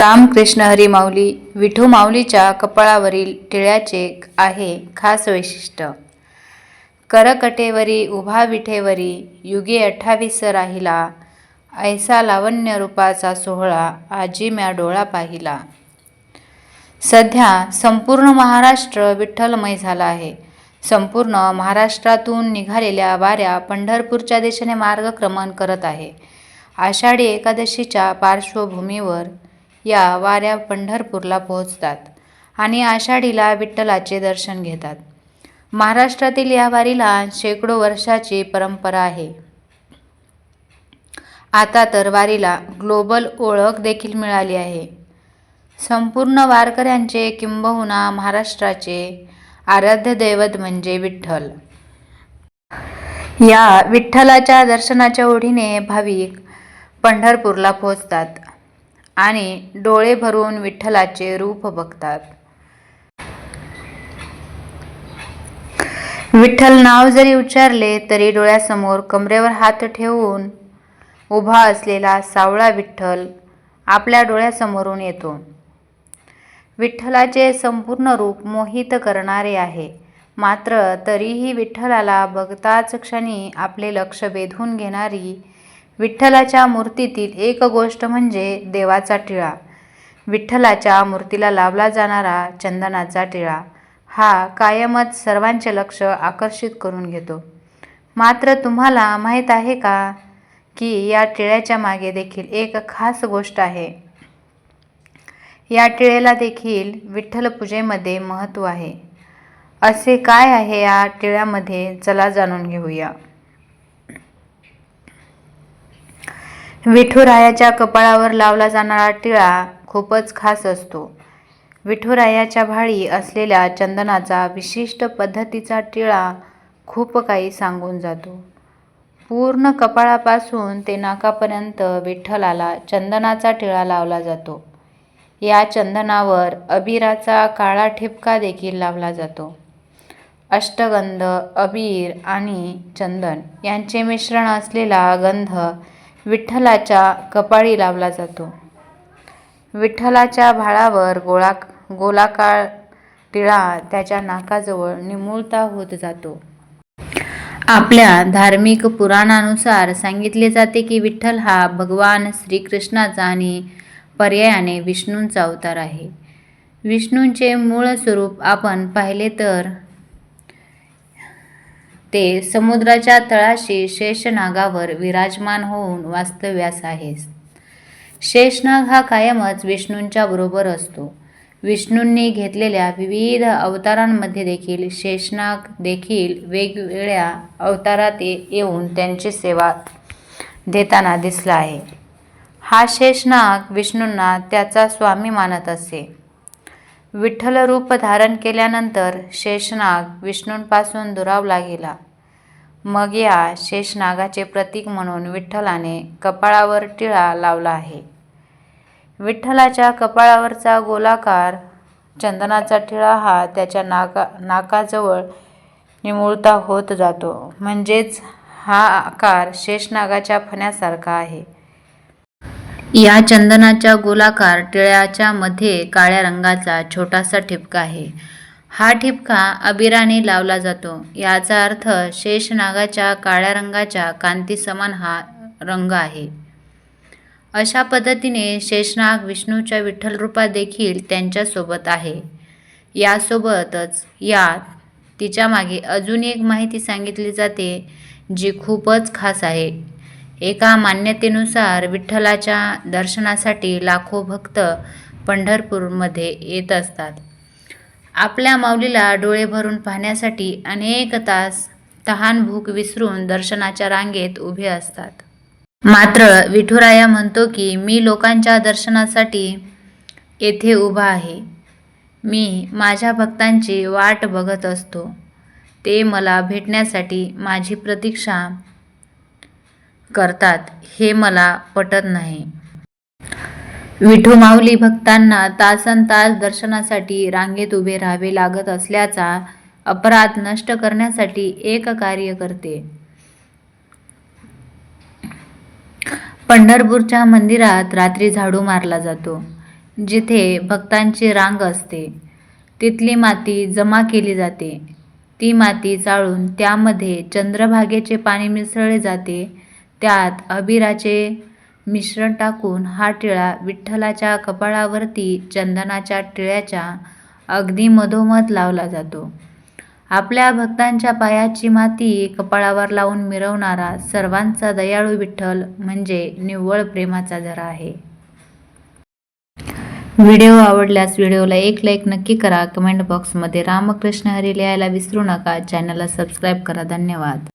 रामकृष्ण हरी माऊली विठू माऊलीच्या कपाळावरील टिळ्याचे आहे खास वैशिष्ट्य. करकटेवरी उभा विठेवरी युगे अठ्ठावीस राहिला ऐसा लावण्य रूपाचा सोहळा आजी म्या डोळा पाहिला. सध्या संपूर्ण महाराष्ट्र विठ्ठलमय झाला आहे. संपूर्ण महाराष्ट्रातून निघालेल्या वाऱ्या पंढरपूरच्या दिशेने मार्गक्रमण करत आहे. आषाढी एकादशीच्या पार्श्वभूमीवर या वाऱ्या पंढरपूरला पोहोचतात आणि आषाढीला विठ्ठलाचे दर्शन घेतात. महाराष्ट्रातील या वारीला शेकडो वर्षाची परंपरा आहे. आता तर वारीला ग्लोबल ओळख देखील मिळाली आहे. संपूर्ण वारकऱ्यांचे किंबहुना महाराष्ट्राचे आराध्य दैवत म्हणजे विठ्ठल. या विठ्ठलाच्या दर्शनाच्या ओढीने भाविक पंढरपूरला पोहोचतात आणि डोळे भरून विठ्ठलाचे रूप बघतात. विठ्ठल नाव जरी उच्चारले तरी डोळ्यासमोर कमरेवर हात ठेवून उभा असलेला सावळा विठ्ठल आपल्या डोळ्यासमोरून येतो. विठ्ठलाचे संपूर्ण रूप मोहित करणारे आहे. मात्र तरीही विठ्ठलाला बघताच क्षणी आपले लक्ष वेधून घेणारी विठ्ठलाच्या मूर्तीतील एक गोष्ट म्हणजे देवाचा टिळा. विठ्ठलाच्या मूर्तीला लावला जाणारा चंदनाचा टिळा. हा कायमच सर्वांचे लक्ष आकर्षित करून घेतो. मात्र तुम्हाला माहीत आहे का की या टिळ्याच्या मागे देखील एक खास गोष्ट आहे? या टिळेला देखील विठ्ठल पूजेमध्ये महत्त्व आहे. असे काय आहे या टिळ्यामध्ये? चला जाणून घेऊया. विठुरायाच्या कपाळावर लावला जाणारा टिळा खूपच खास असतो. विठुरायाच्या भाळी असलेल्या चंदनाचा विशिष्ट पद्धतीचा टिळा खूप काही सांगून जातो. पूर्ण कपाळापासून ते नाकापर्यंत विठ्ठलाला चंदनाचा टिळा लावला जातो. या चंदनावर अबीराचा काळा ठिपका देखील लावला जातो. अष्टगंध अबीर आणि चंदन यांचे मिश्रण असलेला गंध विठ्ठलाच्या कपाळी लावला जातो. विठ्ठलाच्या भाळावर गोळा गोलाकार टिळा त्याच्या नाकाजवळ निमुळता होत जातो. आपल्या धार्मिक पुराणानुसार सांगितले जाते की विठ्ठल हा भगवान श्रीकृष्णाचा आणि पर्यायाने विष्णूंचा अवतार आहे. विष्णूंचे मूळ स्वरूप आपण पाहिले तर ते समुद्राच्या तळाशी शेषनागावर विराजमान होऊन वास्तव्यास आहेस. शेषनाग हा कायमच विष्णूंच्या बरोबर असतो. विष्णूंनी घेतलेल्या विविध अवतारांमध्ये देखील शेषनाग देखील वेगवेगळ्या अवतारात येऊन त्यांची सेवा देताना दिसला आहे. हा शेषनाग विष्णूंना त्याचा स्वामी मानत असे. विठ्ठल रूप धारण केल्यानंतर शेषनाग विष्णूंपासून दुरावला गेला. मग या शेषनागाचे प्रतीक म्हणून विठ्ठलाने कपाळावर टिळा लावला आहे. विठ्ठलाच्या कपाळावरचा गोलाकार चंदनाचा टिळा हा त्याच्या नाका नाकाजवळ निमुळता होत जातो. म्हणजेच हा आकार शेषनागाच्या फण्यासारखा आहे. या चंदनाच्या गोलाकार टिळ्याच्या मध्ये काळ्या रंगाचा छोटासा ठिपका आहे. हा ठिपका अबिराने लावला जातो. याचा अर्थ शेषनागाच्या काळ्या रंगाच्या कांतीसमान हा रंग आहे. अशा पद्धतीने शेषनाग विष्णूच्या विठ्ठल रूपात देखील त्यांच्यासोबत आहे. यासोबतच यात तिच्यामागे अजून एक माहिती सांगितली जाते जी खूपच खास आहे. एका मान्यतेनुसार विठ्ठलाच्या दर्शनासाठी लाखो भक्त पंढरपूरमध्ये येत असतात. आपल्या माऊलीला डोळे भरून पाहण्यासाठी अनेक तास तहान भूक विसरून दर्शनाच्या रांगेत उभे असतात. मात्र विठुराया म्हणतो की मी लोकांच्या दर्शनासाठी येथे उभा आहे. मी माझ्या भक्तांची वाट बघत असतो. ते मला भेटण्यासाठी माझी प्रतीक्षा करतात हे मला पटत नाही. विठू माऊली भक्तांना तासन तास दर्शनासाठी रांगेत उभे राहावे लागत असल्याचा अपराध नष्ट करण्यासाठी एक कार्य करते. पंढरपूरच्या मंदिरात रात्री झाडू मारला जातो जिथे भक्तांची रांग असते. तिथली माती जमा केली जाते. ती माती चाळून त्यामध्ये चंद्रभागेचे पाणी मिसळले जाते त्यात अबिराचे मिश्रण टाकून हा टिळा विठ्ठलाच्या कपाळावरती चंदनाच्या टिळ्याच्या अगदी मधोमध लावला जातो. आपल्या भक्तांच्या पायाची माती कपाळावर लावून मिरवणारा सर्वांचा दयाळू विठ्ठल म्हणजे निव्वळ प्रेमाचा झरा आहे. व्हिडिओ आवडल्यास व्हिडिओला एक लाईक नक्की करा. कमेंट बॉक्समध्ये रामकृष्ण हरी लिहायला विसरू नका. चॅनलला सबस्क्राईब करा. धन्यवाद.